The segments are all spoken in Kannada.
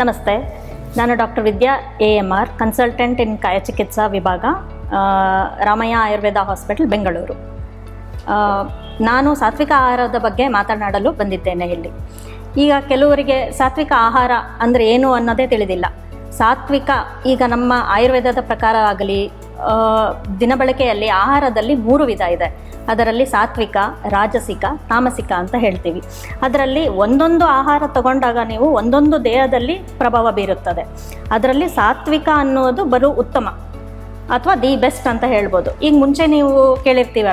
ನಮಸ್ತೆ. ನಾನು doctor Vidya A M R consultant in ಕಾಯ ಚಿಕಿತ್ಸಾ ವಿಭಾಗ ರಾಮಯ್ಯ ಆಯುರ್ವೇದ ಹಾಸ್ಪಿಟಲ್, ಬೆಂಗಳೂರು. ನಾನು ಸಾತ್ವಿಕ ಆಹಾರದ ಬಗ್ಗೆ ಮಾತನಾಡಲು ಬಂದಿದ್ದೇನೆ ಇಲ್ಲಿ. ಈಗ ಕೆಲವರಿಗೆ ಸಾತ್ವಿಕ ಆಹಾರ ಅಂದರೆ ಏನು ಅನ್ನೋದೇ ತಿಳಿದಿಲ್ಲ. ಸಾತ್ವಿಕ ಈಗ ನಮ್ಮ ಆಯುರ್ವೇದದ ಪ್ರಕಾರ ಆಗಲಿ ದಿನಬಳಕೆಯಲ್ಲಿ ಆಹಾರದಲ್ಲಿ ಮೂರು ವಿಧ ಇದೆ. ಅದರಲ್ಲಿ ಸಾತ್ವಿಕ, ರಾಜಸಿಕ, ತಾಮಸಿಕ ಅಂತ ಹೇಳ್ತೀವಿ. ಅದರಲ್ಲಿ ಒಂದೊಂದು ಆಹಾರ ತಗೊಂಡಾಗ ನೀವು ಒಂದೊಂದು ದೇಹದಲ್ಲಿ ಪ್ರಭಾವ ಬೀರುತ್ತದೆ. ಅದರಲ್ಲಿ ಸಾತ್ವಿಕ ಅನ್ನೋದು ಬಲು ಉತ್ತಮ ಅಥವಾ ದಿ ಬೆಸ್ಟ್ ಅಂತ ಹೇಳ್ಬೋದು. ಈಗ ಮುಂಚೆ ನೀವು ಕೇಳಿರ್ತೀವ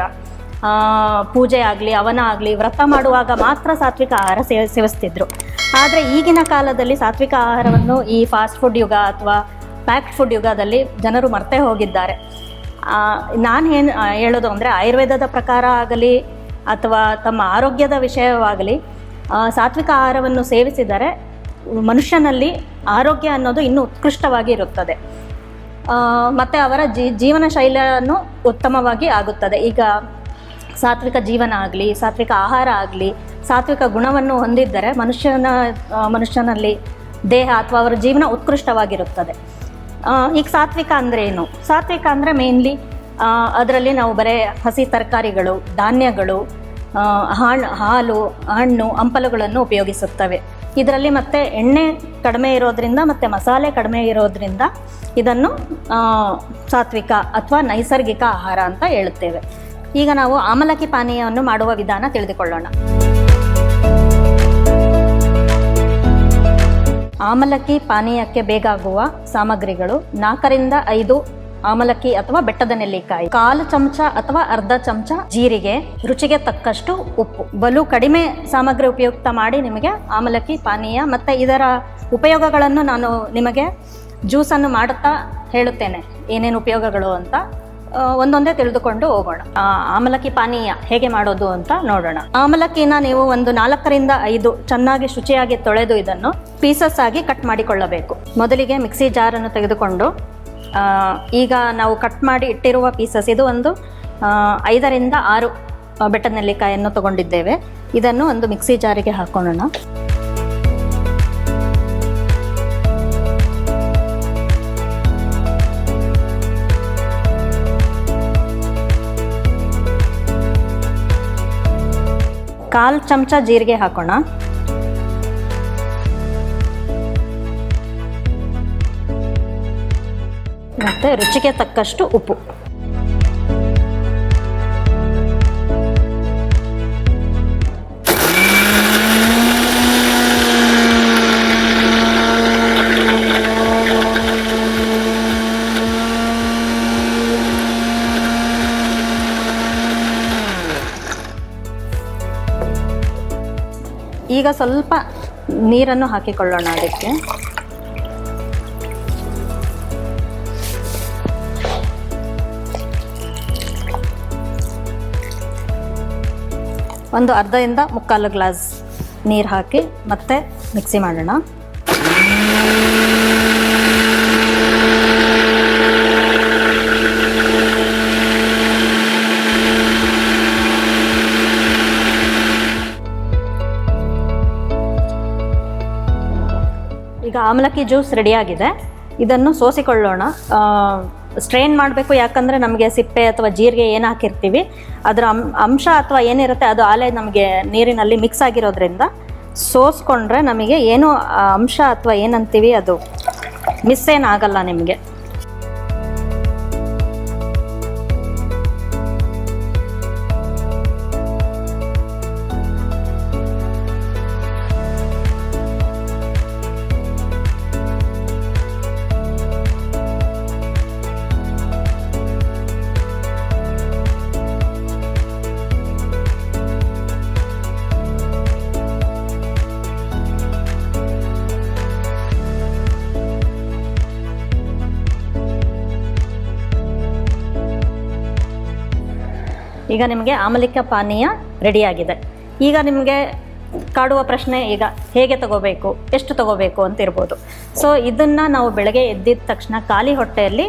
ಪೂಜೆ ಆಗಲಿ, ಅವನ ಆಗಲಿ, ವ್ರತ ಮಾಡುವಾಗ ಮಾತ್ರ ಸಾತ್ವಿಕ ಆಹಾರ ಸೇವ ಸೇವಿಸ್ತಿದ್ರು. ಆದರೆ ಈಗಿನ ಕಾಲದಲ್ಲಿ ಸಾತ್ವಿಕ ಆಹಾರವನ್ನು ಈ ಫಾಸ್ಟ್ ಫುಡ್ ಯುಗ ಅಥವಾ ಪ್ಯಾಕ್ಡ್ ಫುಡ್ ಯುಗದಲ್ಲಿ ಜನರು ಮರ್ತೆ ಹೋಗಿದ್ದಾರೆ. ನಾನು ಏನು ಹೇಳೋದು ಅಂದರೆ ಆಯುರ್ವೇದದ ಪ್ರಕಾರ ಆಗಲಿ ಅಥವಾ ತಮ್ಮ ಆರೋಗ್ಯದ ವಿಷಯವಾಗಲಿ ಸಾತ್ವಿಕ ಆಹಾರವನ್ನು ಸೇವಿಸಿದರೆ ಮನುಷ್ಯನಲ್ಲಿ ಆರೋಗ್ಯ ಅನ್ನೋದು ಇನ್ನೂ ಉತ್ಕೃಷ್ಟವಾಗಿ ಇರುತ್ತದೆ. ಮತ್ತು ಅವರ ಜೀ, ಜೀವನ ಶೈಲಿಯನ್ನು ಉತ್ತಮವಾಗಿ ಆಗುತ್ತದೆ. ಈಗ ಸಾತ್ವಿಕ ಜೀವನ ಆಗಲಿ, ಸಾತ್ವಿಕ ಆಹಾರ ಆಗಲಿ, ಸಾತ್ವಿಕ ಗುಣವನ್ನು ಹೊಂದಿದ್ದರೆ ಮನುಷ್ಯನ ಮನುಷ್ಯನಲ್ಲಿ ದೇಹ ಅಥವಾ ಅವರ ಜೀವನ ಉತ್ಕೃಷ್ಟವಾಗಿರುತ್ತದೆ. ಈಗ ಸಾತ್ವಿಕ ಅಂದರೆ ಏನು? ಸಾತ್ವಿಕ ಅಂದರೆ ಮೇನ್ಲಿ ಅದರಲ್ಲಿ ನಾವು ಬರೀ ಹಸಿ ತರಕಾರಿಗಳು, ಧಾನ್ಯಗಳು ಹಾಳು, ಹಾಲು, ಹಣ್ಣು, ಹಂಪಲುಗಳನ್ನು ಉಪಯೋಗಿಸುತ್ತವೆ. ಇದರಲ್ಲಿ ಮತ್ತೆ ಎಣ್ಣೆ ಕಡಿಮೆ ಇರೋದರಿಂದ ಮತ್ತು ಮಸಾಲೆ ಕಡಿಮೆ ಇರೋದರಿಂದ ಇದನ್ನು ಸಾತ್ವಿಕ ಅಥವಾ ನೈಸರ್ಗಿಕ ಆಹಾರ ಅಂತ ಹೇಳುತ್ತೇವೆ. ಈಗ ನಾವು ಆಮಲಕ್ಕಿ ಪಾನೀಯವನ್ನು ಮಾಡುವ ವಿಧಾನ ತಿಳಿದುಕೊಳ್ಳೋಣ. ಆಮಲಕ್ಕಿ ಪಾನೀಯಕ್ಕೆ ಬೇಕಾಗುವ ಸಾಮಗ್ರಿಗಳು ನಾಲ್ಕರಿಂದ ಐದು ಆಮಲಕ್ಕಿ ಅಥವಾ ಬೆಟ್ಟದ ನೆಲ್ಲಿಕಾಯಿ, ಕಾಲು ಚಮಚ ಅಥವಾ ಅರ್ಧ ಚಮಚ ಜೀರಿಗೆ, ರುಚಿಗೆ ತಕ್ಕಷ್ಟು ಉಪ್ಪು. ಬಲು ಕಡಿಮೆ ಸಾಮಗ್ರಿ ಉಪಯುಕ್ತ ಮಾಡಿ ನಿಮಗೆ ಆಮಲಕ್ಕಿ ಪಾನೀಯ ಮತ್ತು ಇದರ ಉಪಯೋಗಗಳನ್ನು ನಾನು ನಿಮಗೆ ಜ್ಯೂಸನ್ನು ಮಾಡುತ್ತಾ ಹೇಳುತ್ತೇನೆ. ಏನೇನು ಉಪಯೋಗಗಳು ಅಂತ ಒಂದೊಂದೇ ತಿಳಿದುಕೊಂಡು ಹೋಗೋಣ. ಆಮಲಕ್ಕಿ ಪಾನೀಯ ಹೇಗೆ ಮಾಡೋದು ಅಂತ ನೋಡೋಣ. ಆಮಲಕ್ಕಿನ ನೀವು ಒಂದು ನಾಲ್ಕರಿಂದ ಐದು ಚೆನ್ನಾಗಿ ಶುಚಿಯಾಗಿ ತೊಳೆದು ಇದನ್ನು ಪೀಸಸ್ ಆಗಿ ಕಟ್ ಮಾಡಿಕೊಳ್ಳಬೇಕು. ಮೊದಲಿಗೆ ಮಿಕ್ಸಿ ಜಾರನ್ನು ತೆಗೆದುಕೊಂಡು ಆ, ಈಗ ನಾವು ಕಟ್ ಮಾಡಿ ಇಟ್ಟಿರುವ ಪೀಸಸ್ ಇದು ಒಂದು ಐದರಿಂದ ಆರು ಬೆಟ್ಟ ಬೆಟ್ಟದ ನೆಲ್ಲಿಕಾಯನ್ನು ತಗೊಂಡಿದ್ದೇವೆ. ಇದನ್ನು ಒಂದು ಮಿಕ್ಸಿ ಜಾರಿಗೆ ಹಾಕೊಳ್ಳೋಣ ಕಾಲು ಚಮಚ ಜೀರಿಗೆ ಹಾಕೋಣ. ಮತ್ತು ರುಚಿಗೆ ತಕ್ಕಷ್ಟು ಉಪ್ಪು. ಸ್ವಲ್ಪ ನೀರನ್ನು ಹಾಕಿಕೊಳ್ಳೋಣ ಅದಕ್ಕೆ. ಒಂದು ಅರ್ಧದಿಂದ ಮುಕ್ಕಾಲು ಗ್ಲಾಸ್ ನೀರು ಹಾಕಿ ಮತ್ತೆ ಮಿಕ್ಸಿ ಮಾಡೋಣ. ಈಗ ಆಮ್ಲಕ್ಕಿ ಜ್ಯೂಸ್ ರೆಡಿಯಾಗಿದೆ ಇದನ್ನು ಸೋಸಿಕೊಳ್ಳೋಣ. ಸ್ಟ್ರೈನ್ ಮಾಡಬೇಕು ಯಾಕಂದರೆ ನಮಗೆ ಸಿಪ್ಪೆ ಅಥವಾ ಜೀರಿಗೆ ಏನು ಹಾಕಿರ್ತೀವಿ, ಅದರ ಅಂಶ ಅಥವಾ ಏನಿರುತ್ತೆ ಅದು ಆಲೆ ನಮಗೆ ನೀರಿನಲ್ಲಿ ಮಿಕ್ಸ್ ಆಗಿರೋದ್ರಿಂದ ಸೋಸ್ಕೊಂಡ್ರೆ ನಮಗೆ ಏನು ಅಂಶ ಅಥವಾ ಏನಂತೀವಿ ಅದು ಮಿಸ್ ಏನಾಗಲ್ಲ ನಿಮಗೆ. ಈಗ ನಿಮಗೆ ಆಮಲಿಕ ಪಾನೀಯ ರೆಡಿಯಾಗಿದೆ. ಈಗ ನಿಮಗೆ ಕಾಡುವ ಪ್ರಶ್ನೆ ಈಗ ಹೇಗೆ ತಗೋಬೇಕು, ಎಷ್ಟು ತಗೋಬೇಕು ಅಂತ ಇರ್ಬೋದು. ಸೊ ಇದನ್ನು ನಾವು ಬೆಳಗ್ಗೆ ಎದ್ದಿದ ತಕ್ಷಣ ಖಾಲಿ ಹೊಟ್ಟೆಯಲ್ಲಿ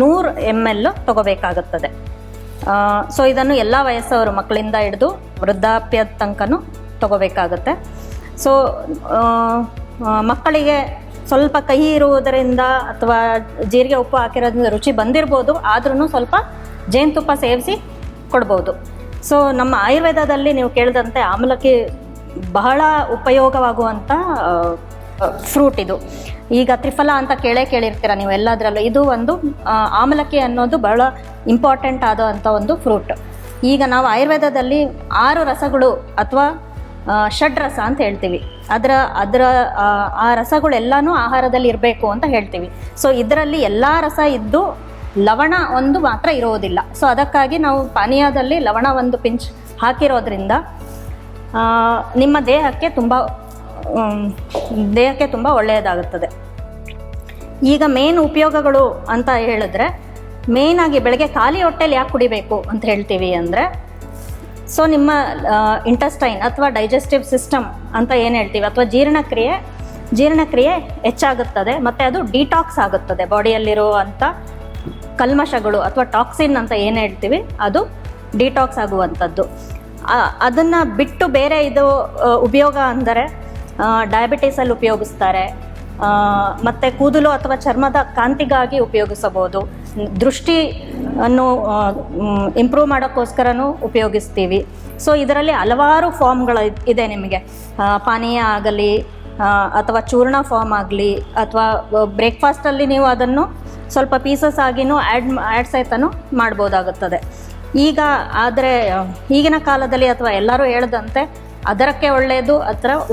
ನೂರು ಎಂ ಎಲ್ ತಗೋಬೇಕಾಗುತ್ತದೆ. ಸೊ ಇದನ್ನು ಎಲ್ಲ ವಯಸ್ಸವರು, ಮಕ್ಕಳಿಂದ ಹಿಡಿದು ವೃದ್ಧಾಪ್ಯದ ತನಕನೂ ತಗೋಬೇಕಾಗುತ್ತೆ. ಸೊ ಮಕ್ಕಳಿಗೆ ಸ್ವಲ್ಪ ಕಹಿ ಇರುವುದರಿಂದ ಅಥವಾ ಜೀರಿಗೆ ಉಪ್ಪು ಹಾಕಿರೋದ್ರಿಂದ ರುಚಿ ಬಂದಿರ್ಬೋದು ಆದ್ರೂ ಸ್ವಲ್ಪ ಜೇನುತುಪ್ಪ ಸೇವಿಸಿ ಕೊಡ್ಬೋದು. ಸೊ ನಮ್ಮ ಆಯುರ್ವೇದದಲ್ಲಿ ನೀವು ಕೇಳಿದಂತೆ ಆಮಲಕ್ಕಿ ಬಹಳ ಉಪಯೋಗವಾಗುವಂಥ ಫ್ರೂಟ್ ಇದು. ಈಗ ತ್ರಿಫಲ ಅಂತ ಕೇಳೇ ಕೇಳಿರ್ತೀರ ನೀವು ಎಲ್ಲದರಲ್ಲೂ? ಇದು ಒಂದು ಆಮಲಕ್ಕಿ ಅನ್ನೋದು ಬಹಳ ಇಂಪಾರ್ಟೆಂಟ್ ಆದಂಥ ಒಂದು ಫ್ರೂಟ್ ಈಗ ನಾವು ಆಯುರ್ವೇದದಲ್ಲಿ ಆರು ರಸಗಳು ಅಥವಾ ಷಡ್ರಸ ಅಂತ ಹೇಳ್ತೀವಿ. ಅದರ ಅದರ, ಆ ರಸಗಳೆಲ್ಲನೂ ಆಹಾರದಲ್ಲಿ ಇರಬೇಕು ಅಂತ ಹೇಳ್ತೀವಿ. ಸೊ ಇದರಲ್ಲಿ ಎಲ್ಲ ರಸ ಇದ್ದು ಲವಣ ಒಂದು ಮಾತ್ರ ಇರೋದಿಲ್ಲ. ಸೊ ಅದಕ್ಕಾಗಿ ನಾವು ಪಾನೀಯದಲ್ಲಿ ಲವಣ ಒಂದು ಪಿಂಚ್ ಹಾಕಿರೋದ್ರಿಂದ ನಿಮ್ಮ ದೇಹಕ್ಕೆ ತುಂಬ ದೇಹಕ್ಕೆ ತುಂಬ ಒಳ್ಳೆಯದಾಗುತ್ತದೆ. ಈಗ ಮೇನ್ ಉಪಯೋಗಗಳು ಅಂತ ಹೇಳಿದ್ರೆ ಮೇಯ್ನಾಗಿ ಬೆಳಗ್ಗೆ ಖಾಲಿ ಹೊಟ್ಟೆಲಿ ಯಾಕೆ ಕುಡಿಬೇಕು ಅಂತ ಹೇಳ್ತೀವಿ ಅಂದರೆ ಸೊ ನಿಮ್ಮ ಇಂಟೆಸ್ಟೈನ್ ಅಥವಾ ಡೈಜೆಸ್ಟಿವ್ ಸಿಸ್ಟಮ್ ಅಂತ ಏನು ಹೇಳ್ತೀವಿ? ಅಥವಾ ಜೀರ್ಣಕ್ರಿಯೆ ಜೀರ್ಣಕ್ರಿಯೆ ಹೆಚ್ಚಾಗುತ್ತದೆ, ಮತ್ತು ಅದು ಡಿಟಾಕ್ಸ್ ಆಗುತ್ತದೆ ಬಾಡಿಯಲ್ಲಿರುವಂಥ ಕಲ್ಮಶಗಳು ಅಥವಾ ಟಾಕ್ಸಿನ್ ಅಂತ ಏನು ಹೇಳ್ತೀವಿ, ಅದು ಡಿಟಾಕ್ಸ್ ಆಗುವಂಥದ್ದು. ಅದನ್ನು ಬಿಟ್ಟು ಬೇರೆ ಇದು ಉಪಯೋಗ ಅಂದರೆ ಡಯಾಬಿಟೀಸಲ್ಲಿ ಉಪಯೋಗಿಸ್ತಾರೆ. ಮತ್ತು ಕೂದಲು ಅಥವಾ ಚರ್ಮದ ಕಾಂತಿಗಾಗಿ ಉಪಯೋಗಿಸಬಹುದು. ದೃಷ್ಟಿ ಅನ್ನು ಇಂಪ್ರೂವ್ ಮಾಡೋಕ್ಕೋಸ್ಕರನೂ ಉಪಯೋಗಿಸ್ತೀವಿ. ಸೊ ಇದರಲ್ಲಿ ಹಲವಾರು ಫಾರ್ಮ್ಗಳು ಇದೆ ನಿಮಗೆ. ಪಾನೀಯ ಆಗಲಿ ಅಥವಾ ಚೂರ್ಣ ಫಾರ್ಮ್ ಆಗಲಿ, ಅಥವಾ ಬ್ರೇಕ್ಫಾಸ್ಟಲ್ಲಿ ನೀವು ಅದನ್ನು ಸ್ವಲ್ಪ ಪೀಸಸ್ ಆಗಿನೂ ಆ್ಯಡ್ ಆ್ಯಡ್ ಸಹಿತನೂ ಮಾಡ್ಬೋದಾಗುತ್ತದೆ. ಈಗ ಆದರೆ, ಈಗಿನ ಕಾಲದಲ್ಲಿ ಅಥವಾ ಎಲ್ಲರೂ ಹೇಳ್ದಂತೆ ಅದರಕ್ಕೆ ಒಳ್ಳೆಯದು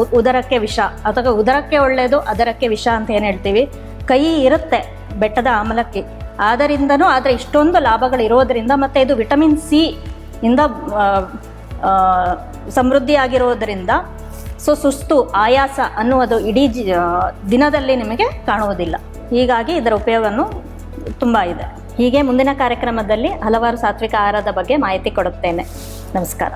ಉ- ಉದರಕ್ಕೆ ವಿಷ. ಅಥವಾ ಉದರಕ್ಕೆ ಒಳ್ಳೆಯದು ಅದರಕ್ಕೆ ವಿಷ ಅಂತ ಏನು ಹೇಳ್ತೀವಿ? ಕೈ ಇರುತ್ತೆ ಬೆಟ್ಟದ ಆಮಲಕ್ಕಿ. ಆದ್ದರಿಂದನೂ ಆದರೆ ಇಷ್ಟೊಂದು ಲಾಭಗಳು ಇರೋದರಿಂದ ಮತ್ತು ಇದು ವಿಟಮಿನ್ ಸಿ ಇಂದ ಸಮೃದ್ಧಿಯಾಗಿರೋದ್ರಿಂದ ಸೊ ಸುಸ್ತು, ಆಯಾಸ ಅನ್ನುವುದು ಇಡೀ ದಿನದಲ್ಲಿ ನಿಮಗೆ ಕಾಣುವುದಿಲ್ಲ. ಹೀಗಾಗಿ ಇದರ ಉಪಯೋಗನೂ ತುಂಬ ಇದೆ. ಹೀಗೆ ಮುಂದಿನ ಕಾರ್ಯಕ್ರಮದಲ್ಲಿ ಹಲವಾರು ಸಾತ್ವಿಕ ಆಹಾರದ ಬಗ್ಗೆ ಮಾಹಿತಿ ಕೊಡುತ್ತೇನೆ. ನಮಸ್ಕಾರ.